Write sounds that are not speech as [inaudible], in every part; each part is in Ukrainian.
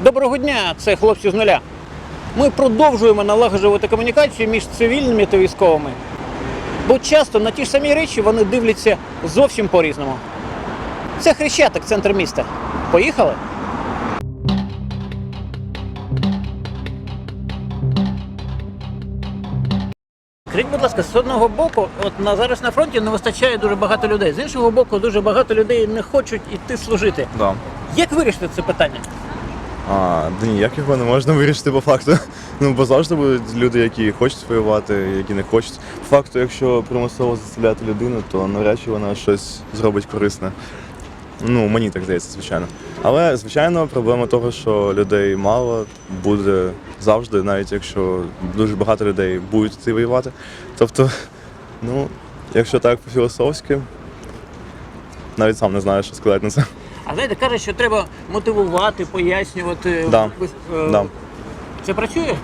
Доброго дня, це хлопці з нуля. Ми продовжуємо налагоджувати комунікацію між цивільними та військовими. Бо часто на ті ж самі речі вони дивляться зовсім по-різному. Це Хрещатик, центр міста. Поїхали? Скажіть, будь ласка, з одного боку, от на зараз на фронті не вистачає дуже багато людей. З іншого боку, дуже багато людей не хочуть іти служити. Да. Як вирішити це питання? А, да ніяк його не можна вирішити по факту. [laughs] Ну, бо завжди будуть люди, які хочуть воювати, які не хочуть. По факту, якщо примусово заставляти людину, то навряд чи вона щось зробить корисне. Ну, мені так здається, звичайно. Але, звичайно, проблема того, що людей мало буде завжди, навіть якщо дуже багато людей будуть йти воювати. Тобто, ну, якщо так по-філософськи, навіть сам не знаю, що сказати на це. А знаєте, кажуть, що треба мотивувати, пояснювати. Да. Е, Да. Це працює?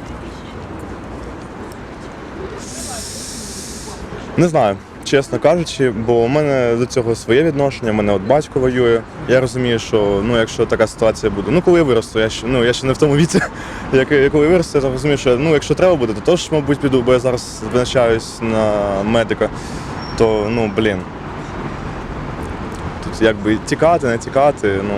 Не знаю, чесно кажучи, бо у мене до цього своє відношення, у мене от батько воює. Я розумію, що ну, якщо така ситуація буде, ну коли я виросту, я ще, ну, я ще не в тому віці, [laughs] як, я коли виросту, я розумію, що ну, якщо треба буде, то теж, мабуть, піду, бо я зараз навчаюсь на медика, то ну, блін. Якби тікати, не тікати, ну.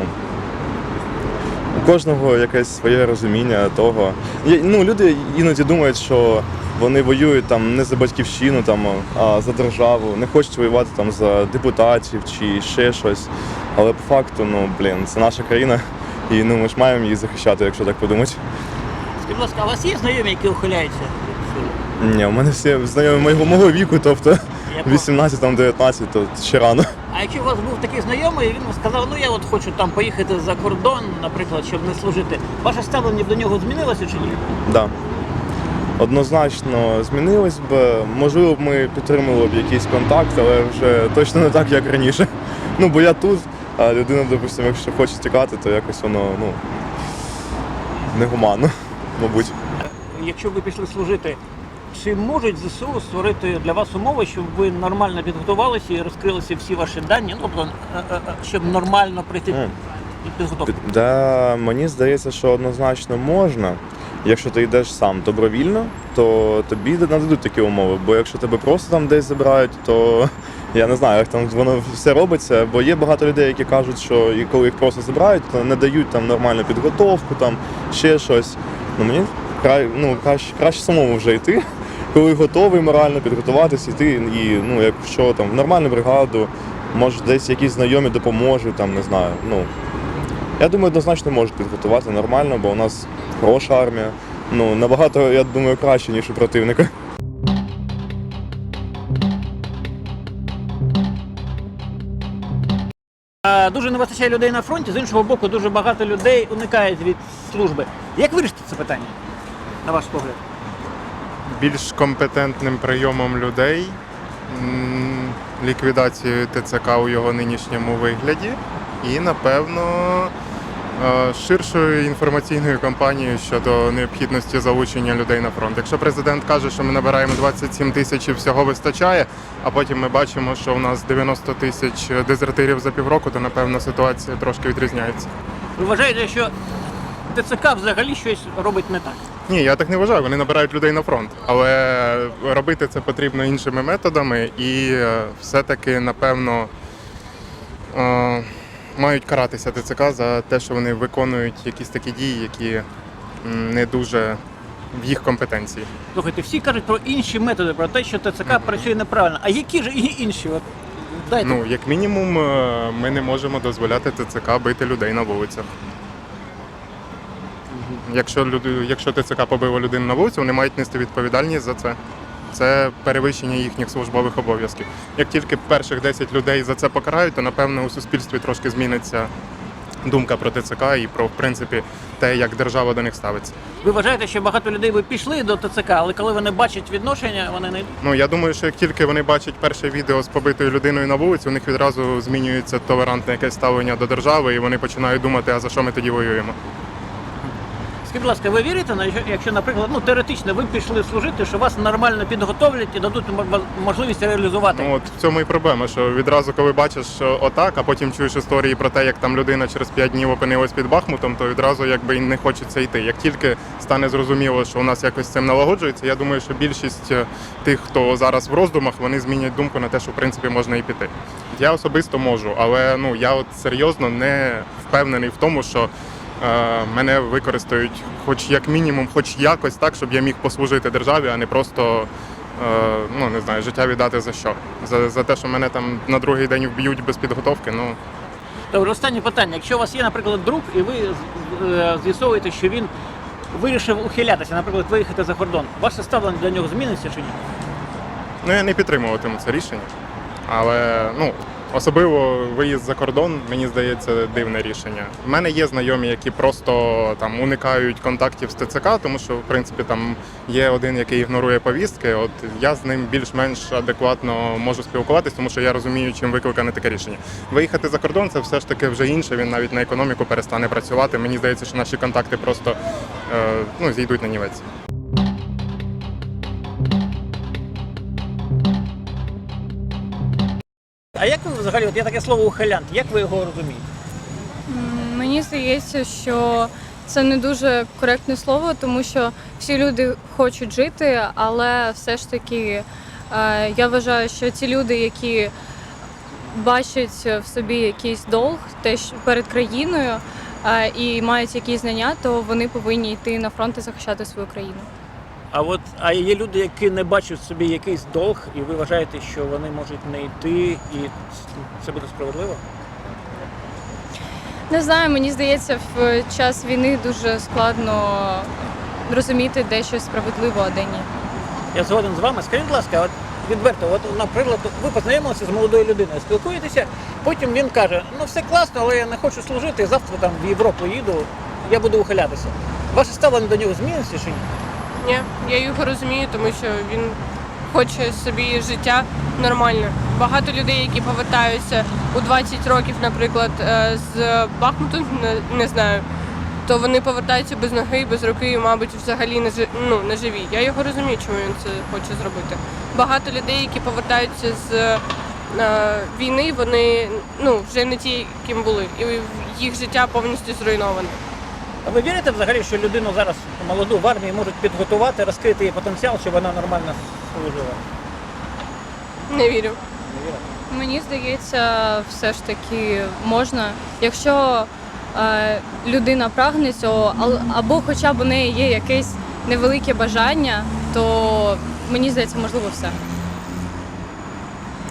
У кожного якесь своє розуміння того. Ну, люди іноді думають, що вони воюють там не за батьківщину, там, а за державу, не хочуть воювати там за депутатів чи ще щось. Але по факту, ну блін, це наша країна, і ну ми ж маємо її захищати, якщо так подумати. Скажіть, будь ласка, а у вас є знайомі, які ухиляються? Ні, у мене всі знайомі моєго мого віку, тобто. 18 там 19, то ще рано. А якщо у вас був такий знайомий, і він сказав, ну я от хочу там поїхати за кордон, наприклад, щоб не служити. Ваше ставлення до нього змінилося чи ні? Да. Однозначно змінилось б. Можливо, б ми підтримували б якийсь контакт, але вже точно не так, як раніше. Ну, бо я тут, а людина, допустимо, якщо хоче тікати, то якось воно ну, негуманно, мабуть. Якщо ви пішли служити, чи можуть ЗСУ створити для вас умови, щоб ви нормально підготувалися і розкрилися всі ваші дані, ну, тобто, е, е, е, щоб нормально прийти підготовку? Да, мені здається, що однозначно можна. Якщо ти йдеш сам добровільно, то тобі нададуть такі умови. Бо якщо тебе просто там десь забирають, то я не знаю, як там воно все робиться. Бо є багато людей, які кажуть, що і коли їх просто забирають, то не дають там нормальну підготовку, там ще щось. Ну мені ну, краще, краще самому вже йти, коли готовий морально підготуватись, йти і ну, якщо там в нормальну бригаду, може десь якісь знайомі допоможуть, там не знаю. Ну я думаю, однозначно можуть підготувати нормально, бо у нас хороша армія. Ну, набагато, я думаю, краще, ніж у противника. Дуже не вистачає людей на фронті, з іншого боку, дуже багато людей уникають від служби. Як вирішити це питання, на ваш погляд? Більш компетентним прийомом людей, ліквідацією ТЦК у його нинішньому вигляді і, напевно, е, ширшою інформаційною кампанією щодо необхідності залучення людей на фронт. Якщо президент каже, що ми набираємо 27 тисяч і всього вистачає, а потім ми бачимо, що у нас 90 тисяч дезертирів за півроку, то напевно ситуація трошки відрізняється. Ви вважаєте, що ТЦК взагалі щось робить не так? Ні, я так не вважаю. Вони набирають людей на фронт, але робити це потрібно іншими методами, і е, все-таки, напевно, е, мають каратися ТЦК за те, що вони виконують якісь такі дії, які не дуже в їх компетенції. Слухайте, всі кажуть про інші методи, про те, що ТЦК працює неправильно. А які ж інші? От, дайте. Ну, як мінімум, е, ми не можемо дозволяти ТЦК бити людей на вулицях. Якщо, люд- якщо ТЦК побило людину на вулиці, вони мають нести відповідальність за це. Це перевищення їхніх службових обов'язків. Як тільки перших 10 людей за це покарають, то напевно у суспільстві трошки зміниться думка про ТЦК і про в принципі те, як держава до них ставиться. Ви вважаєте, що багато людей би пішли до ТЦК, але коли вони бачать відношення, вони не? Ну я думаю, що як тільки вони бачать перше відео з побитою людиною на вулиці, у них відразу змінюється толерантне якесь ставлення до держави, і вони починають думати, а за що ми тоді воюємо. Скажіть, будь ласка, ви вірите, якщо, наприклад, ну теоретично ви пішли служити, що вас нормально підготовлять і дадуть можливість реалізувати? Ну, от в цьому і проблема, що відразу, коли бачиш, що отак, а потім чуєш історії про те, як там людина через 5 днів опинилась під Бахмутом, то відразу якби не хочеться йти. Як тільки стане зрозуміло, що у нас якось цим налагоджується, я думаю, що більшість е, тих, хто зараз в роздумах, вони змінять думку на те, що в принципі можна і піти. Я особисто можу, але ну я от серйозно не впевнений в тому, що. Е, Мене використають, хоч як мінімум, хоч якось так, щоб я міг послужити державі, а не просто е, ну не знаю, життя віддати за що? За, за те, що мене там на другий день вб'ють без підготовки. Ну Добре, останнє питання. Якщо у вас є, наприклад, друг, і ви е, з'ясовуєте, що він вирішив ухилятися, наприклад, виїхати за кордон, ваше ставлення до нього зміниться чи ні? ну я не підтримуватиму це рішення. Але ну особливо виїзд за кордон, мені здається, дивне рішення. У мене є знайомі, які просто там уникають контактів з ТЦК, тому що в принципі там є один, який ігнорує повістки. От я з ним більш-менш адекватно можу спілкуватись, тому що я розумію, чим викликане таке рішення. Виїхати за кордон це все ж таки вже інше. Він навіть на економіку перестане працювати. Мені здається, що наші контакти просто е, ну, зійдуть на нівець. А як ви взагалі, от є таке слово ухилянт, як ви його розумієте? Мені здається, що це не дуже коректне слово, тому що всі люди хочуть жити, але все ж таки е, я вважаю, що ці люди, які бачать в собі якийсь долг теж перед країною е, і мають якісь знання, то вони повинні йти на фронт і захищати свою країну. А от а є люди, які не бачать в собі якийсь долг, і ви вважаєте, що вони можуть не йти, і це буде справедливо? Не знаю, мені здається, в час війни дуже складно розуміти, де щось справедливо, а де ні. Я згоден з вами. Скажіть, будь ласка, от відверто, от, наприклад, ви познайомилися з молодою людиною, спілкуєтеся, потім він каже, ну все класно, але я не хочу служити, завтра там в Європу їду, я буду ухилятися. Ваше ставлення до нього зміниться чи ні? Ні, я його розумію, тому що він хоче собі життя нормальне. Багато людей, які повертаються у 20 років, наприклад, е, з Бахмуту, не, не знаю, то вони повертаються без ноги, без руки, і, мабуть, взагалі не жи- ну, не живі. Я його розумію, чому він це хоче зробити. Багато людей, які повертаються з е, війни, вони ну, вже не ті, ким були, і їх життя повністю зруйноване. А ви вірите взагалі, що людину зараз молоду в армії можуть підготувати, розкрити її потенціал, щоб вона нормально служила? Не вірю. Не вірите? Мені здається, все ж таки можна, якщо е, людина прагне цього, або хоча б у неї є якесь невелике бажання, то мені здається, можливо, все.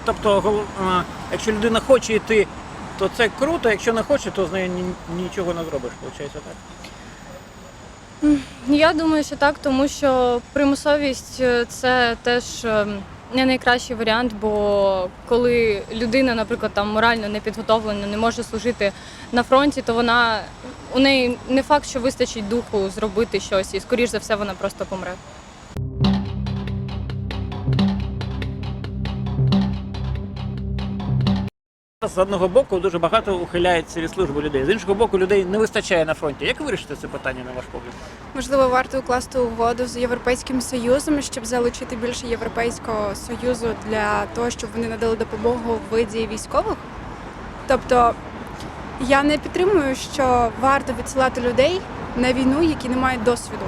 Тобто, гол- а, якщо людина хоче йти, то це круто, якщо не хоче, то з нею ні- нічого не зробиш, виходить так? Я думаю, що так, тому що примусовість е, це теж е, не найкращий варіант, бо коли людина, наприклад, там морально не підготовлена, не може служити на фронті, то вона у неї не факт, що вистачить духу зробити щось, і скоріш за все вона просто помре. З одного боку дуже багато ухиляється від служби людей, з іншого боку, людей не вистачає на фронті. Як ви вирішите це питання, на ваш погляд? Можливо, варто укласти угоду з Європейським Союзом, щоб залучити більше Європейського союзу для того, щоб вони надали допомогу в виді військових. Тобто я не підтримую, що варто відсилати людей на війну, які не мають досвіду.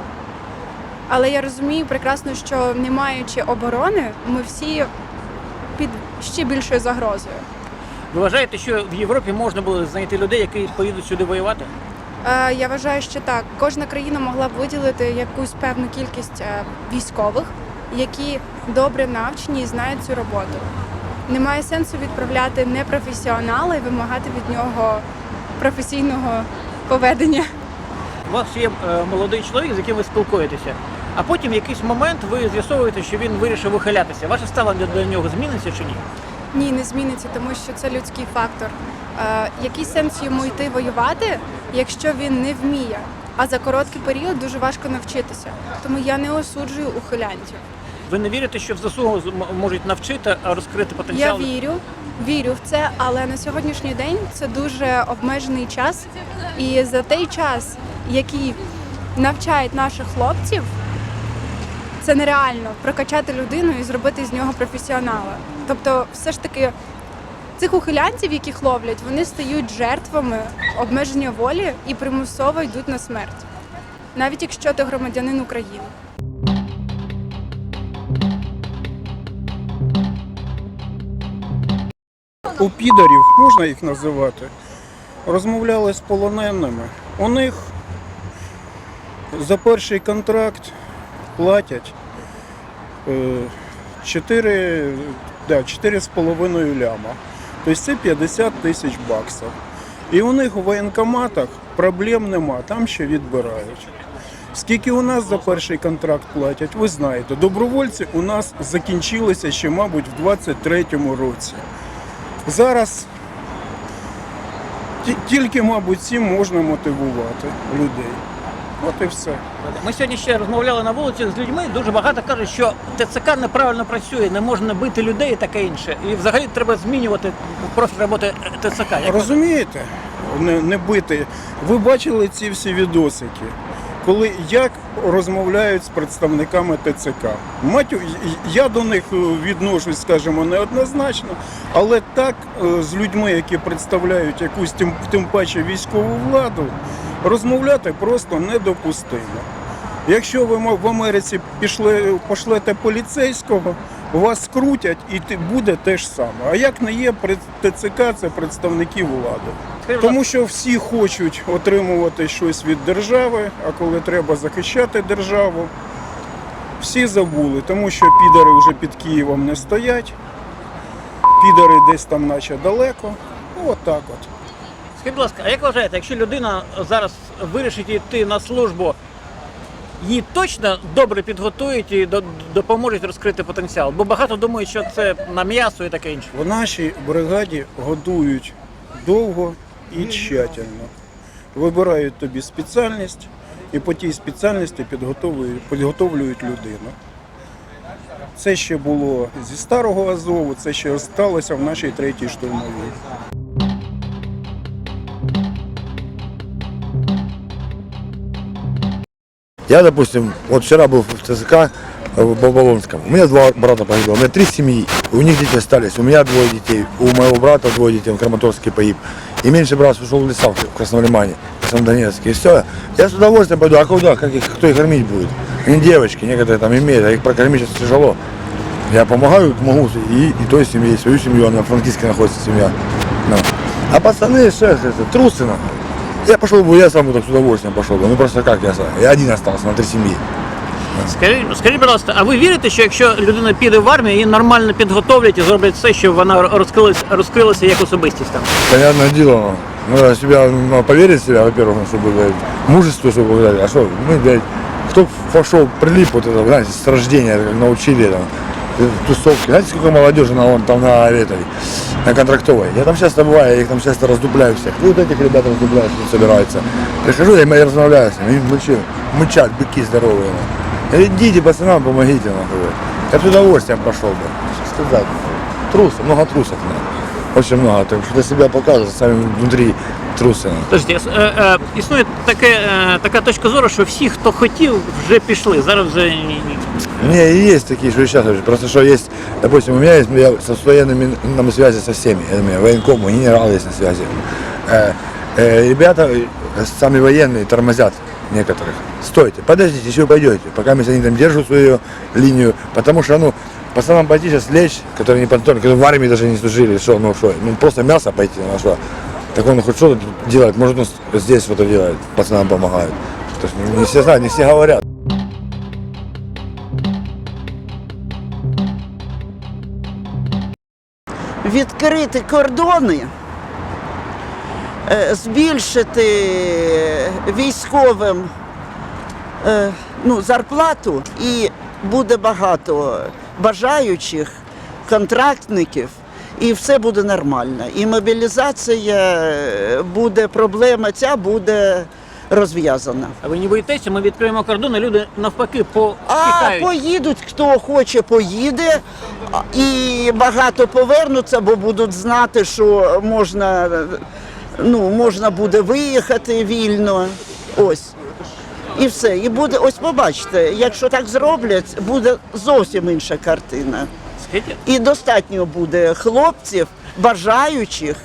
Але я розумію прекрасно, що не маючи оборони, ми всі під ще більшою загрозою. Ви вважаєте, що в Європі можна було знайти людей, які поїдуть сюди воювати? Е, Я вважаю, що так. Кожна країна могла б виділити якусь певну кількість е, військових, які добре навчені і знають цю роботу. Немає сенсу відправляти непрофесіонала і вимагати від нього професійного поведення. У вас є е, молодий чоловік, з яким ви спілкуєтеся, а потім в якийсь момент ви з'ясовуєте, що він вирішив ухилятися. Ваше ставлення до нього зміниться чи ні? Ні, не зміниться, тому що це людський фактор. Е, який сенс йому йти воювати, якщо він не вміє? А за короткий період дуже важко навчитися. Тому я не осуджую ухилянтів. Ви не вірите, що в ЗСУ можуть навчити, а розкрити Я вірю, вірю в це, але на сьогоднішній день це дуже обмежений час. І за той час, який навчають наших хлопців. Це нереально прокачати людину і зробити з нього професіонала. Тобто, все ж таки, цих ухилянців, яких ловлять, вони стають жертвами обмеження волі і примусово йдуть на смерть, навіть якщо ти громадянин України. у підарів, можна їх називати, розмовляли з полоненими. У них за перший контракт платять е, 4, да, 4,5 ляма. Тобто це 50 тисяч баксів. І у них у воєнкоматах проблем нема, там ще відбирають. Скільки у нас за перший контракт платять, ви знаєте. Добровольці у нас закінчилися ще, мабуть, в 23-му році. Зараз тільки, мабуть, цим можна мотивувати людей. От і все. Ми сьогодні ще розмовляли на вулиці з людьми. Дуже багато кажуть, що ТЦК неправильно працює, не можна бити людей і таке інше. І взагалі треба змінювати профіль роботи ТЦК. Як Розумієте? Не, не бити. Ви бачили ці всі відосики, коли як розмовляють з представниками ТЦК. Матю, я до них е, відношусь, скажімо, неоднозначно, але так е, з людьми, які представляють якусь тим, тим паче військову владу, розмовляти просто недопустимо. Якщо ви в Америці пішли, пошлете поліцейського, вас скрутять і буде те ж саме. А як не є ТЦК, це представники влади. Тому що всі хочуть отримувати щось від держави, а коли треба захищати державу, всі забули, тому що підари вже під Києвом не стоять, підари десь там, наче далеко. Ну, от так от. Скажіть, будь ласка, а як вважаєте, якщо людина зараз вирішить йти на службу, її точно добре підготують і до- допоможуть розкрити потенціал? Бо багато думають, що це на м'ясо і таке інше. В нашій бригаді годують довго і тщательно. Вибирають тобі спеціальність і по тій спеціальності підготовлюють, підготовлюють людину. Це ще було зі старого Азову, це ще сталося в нашій третій штурмовій. Я, допустим, вот вчера был в ТСК в Болболонском. У меня два брата погибло, у меня три семьи, у них дети остались, у меня двое детей, у моего брата двое детей, он в Краматорске погиб. И меньший брат ушел в леса в Красном в Красном Донецке. И все. Я с удовольствием пойду, а куда, как их, кто их кормить будет? Они девочки, некоторые там имеют, а их прокормить сейчас тяжело. Я помогаю, могу, и, и той семье, и свою семью, она в Франкивске находится семья. Ну. А пацаны, что это, трусы нахуй. Я пошел бы, я сам бы так с удовольствием пошел бы. Ну просто как я сам? Я один остался на три семьи. Скажіть, скажіть, будь ласка, а ви вірите, що якщо людина піде в армію, її нормально підготовлять і зроблять все, щоб вона розкрилася, розкрилася як особистість там? Понятное дело, ну, надо себя, ну, поверить в себя, во-первых, ну, чтобы, блядь, мужество, чтобы, блядь, а что, мы, блядь, кто пошел, прилип вот это, знаете, с рождения научили, там, э, тусовки, знаете, сколько молодежи на, вон, там, на этой, на контрактовой, я там часто бываю, я их там часто раздупляю всех, и вот этих ребят раздупляю, что собираются, прихожу, я, я размовляю с ними, они, мычи, мычат, быки здоровые, ну. Я говорю, идите, пацанам, помогите, нахуй, я с удовольствием пошел бы, что сказать, трусов, много трусов, нахуй. Очень много. Так что себя показывают, сами внутри трусы. Подождіть, е, е, існує таке, е, така точка зору, що всі, хто хотів, вже пішли. Зараз вже ні- ні. не, и есть такие, что сейчас уже. Просто что есть, допустим, у меня есть, я со с военными на связи со всеми. Я думаю, военкомы, генералы есть на связи. Э, э, ребята, э, сами военные, тормозят некоторых. Стойте, подождите, еще пойдете, пока мы они там держат свою линию. Потому что, ну, пацанам пойти сейчас лечь, которые не подготовлены, которые в армии даже не служили, что, ну что, ну просто мясо пойти, ну что. Так он хоть что-то делает, может он с- здесь что-то делает, пацанам помогает. То есть не все знают, не все говорят. Відкрити кордони, е, збільшити військовим е, ну, зарплату, і буде багато бажаючих контрактників, і все буде нормально. І мобілізація е, буде проблема, ця буде розв'язана. А ви не боїтеся, ми відкриємо кордон, і люди навпаки А поїдуть, хто хоче, поїде, а, і багато повернуться, бо будуть знати, що можна, ну, можна буде виїхати вільно. Ось. І все. І буде, ось побачите, якщо так зроблять, буде зовсім інша картина. І достатньо буде хлопців, бажаючих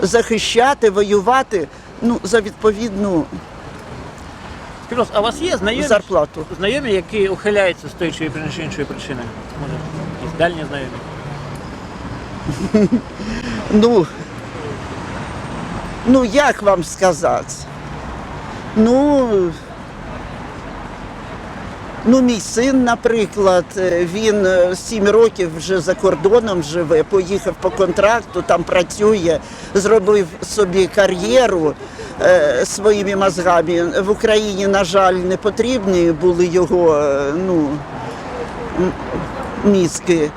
захищати, воювати ну, за відповідну Скажіть, а у вас є знайомі, зарплату. знайомі, які ухиляються з тої чи іншої причини? Може, якісь дальні знайомі? [laughs] Ну, ну як вам сказати? Ну, ну, мій син, наприклад, е, він е, сім років вже за кордоном живе, поїхав по контракту, там працює, зробив собі кар'єру своїми мозгами. В Україні, на жаль, не потрібні були його е, ну, мізки.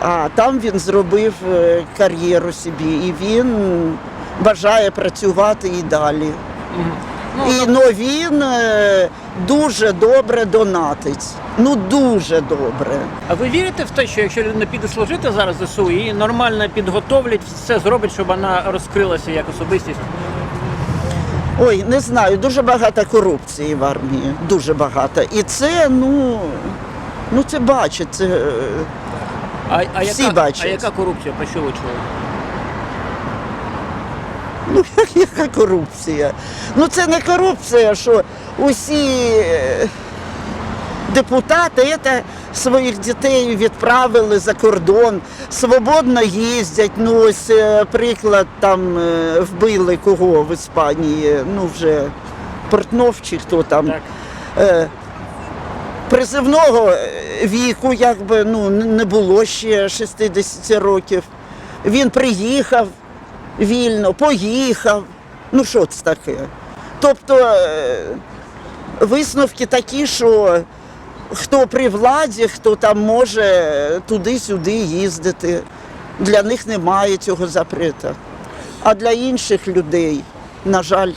А там він зробив е, кар'єру собі, і він бажає працювати і далі. І ну, він е, дуже добре донатить. Ну дуже добре. А ви вірите в те, що якщо людина піде служити зараз ЗСУ, її нормально підготовлять, все зробить, щоб вона розкрилася як особистість? Ой, не знаю, дуже багато корупції в армії. Дуже багато. І це, ну, ну це бачить. Це, А, а, Всі яка, бачать. а яка корупція? Про що ви чули? Ну, [laughs] яка корупція? Ну це не корупція, що усі е, депутати це своїх дітей відправили за кордон, свободно їздять. Ну, ось е, приклад там е, вбили кого в Іспанії, ну вже Портнов чи хто там. Так. Е, Призивного віку, якби ну не було ще 60 років. Він приїхав вільно, поїхав. Ну що це таке? Тобто висновки такі, що хто при владі, хто там може туди-сюди їздити. Для них немає цього запрета. А для інших людей, на жаль,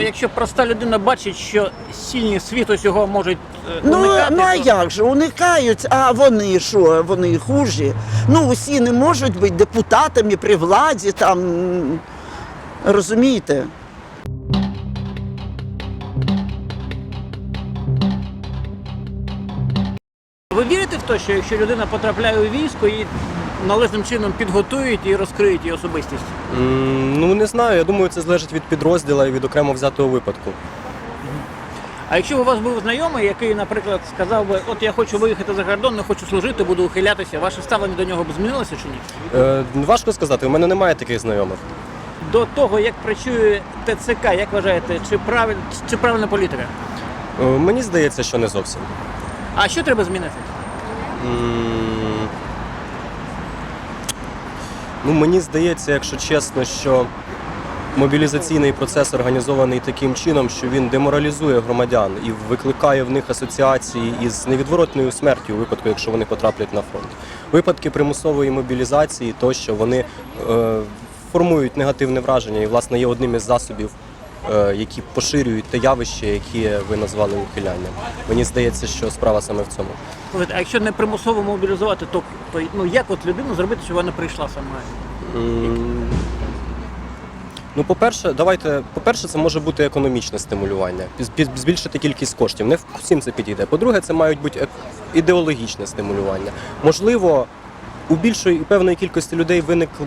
якщо проста людина бачить, що сильні світу цього можуть е, Ну, уникати, ну а то- як же? Уникають, а вони що, вони хужі. Ну, усі не можуть бути депутатами при владі, там розумієте? Ви вірите в те, що якщо людина потрапляє у військо, її належним чином підготують і розкриють її особистість? М, Ну не знаю. Я думаю, це залежить від підрозділу і від окремо взятого випадку. А якщо б у вас був знайомий, який, наприклад, сказав би, от я хочу виїхати за кордон, не хочу служити, буду ухилятися, ваше ставлення до нього б змінилося чи ні? Е, важко сказати, у мене немає таких знайомих. До того, як працює ТЦК, як вважаєте, чи правиль, чи правильна політика? Е, мені здається, що не зовсім. А що треба змінити? Ну, мені здається, якщо чесно, що мобілізаційний процес організований таким чином, що він деморалізує громадян і викликає в них асоціації із невідворотною смертю у випадку, якщо вони потраплять на фронт. Випадки примусової мобілізації, то що вони е, формують негативне враження і, власне, є одним із засобів, які поширюють те явище, яке ви назвали ухилянням. Мені здається, що справа саме в цьому. А якщо не примусово мобілізувати, то, то ну як от людину зробити, щоб вона прийшла сама? Ну, по-перше, давайте, по-перше, це може бути економічне стимулювання, збільшити кількість коштів. Не всім це підійде. По-друге, це мають бути ідеологічне стимулювання. Можливо, у більшої певної кількості людей виникли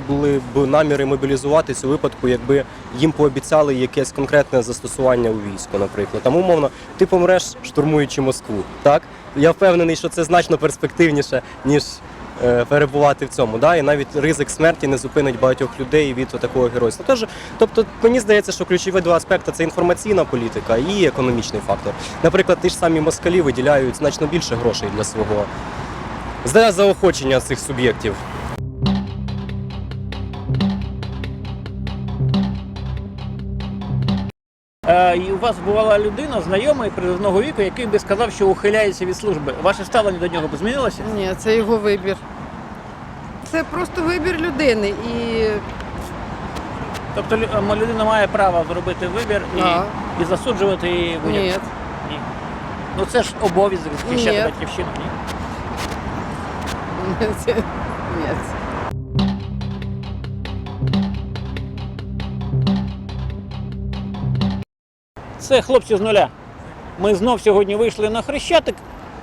б наміри мобілізуватись у випадку, якби їм пообіцяли якесь конкретне застосування у війську, наприклад. Там умовно, ти помреш, штурмуючи Москву. Так я впевнений, що це значно перспективніше, ніж е, перебувати в цьому. Да? І навіть ризик смерті не зупинить багатьох людей від такого геройства. Тож, тобто, мені здається, що ключові два аспекти це інформаційна політика і економічний фактор. Наприклад, ті ж самі москалі виділяють значно більше грошей для свого для заохочення цих суб'єктів. Е, і у вас бувала людина, знайомий призовного віку, який би сказав, що ухиляється від служби. Ваше ставлення до нього б змінилося? Ні, це його вибір. Це просто вибір людини і Тобто лю- м, людина має право зробити вибір і, Да. і засуджувати її будь ні. Ні. Ну це ж обов'язок захищати Ні. батьківщину. Ні? Ні. Це хлопці з нуля. Ми знов сьогодні вийшли на Хрещатик,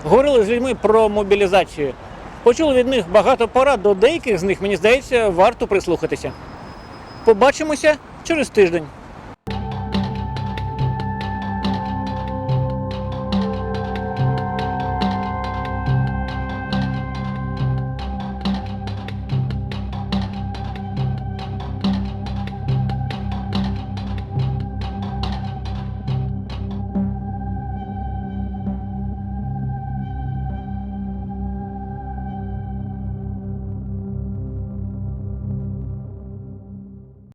говорили з людьми про мобілізацію. Почули від них багато порад, до деяких з них, мені здається, варто прислухатися. Побачимося через тиждень.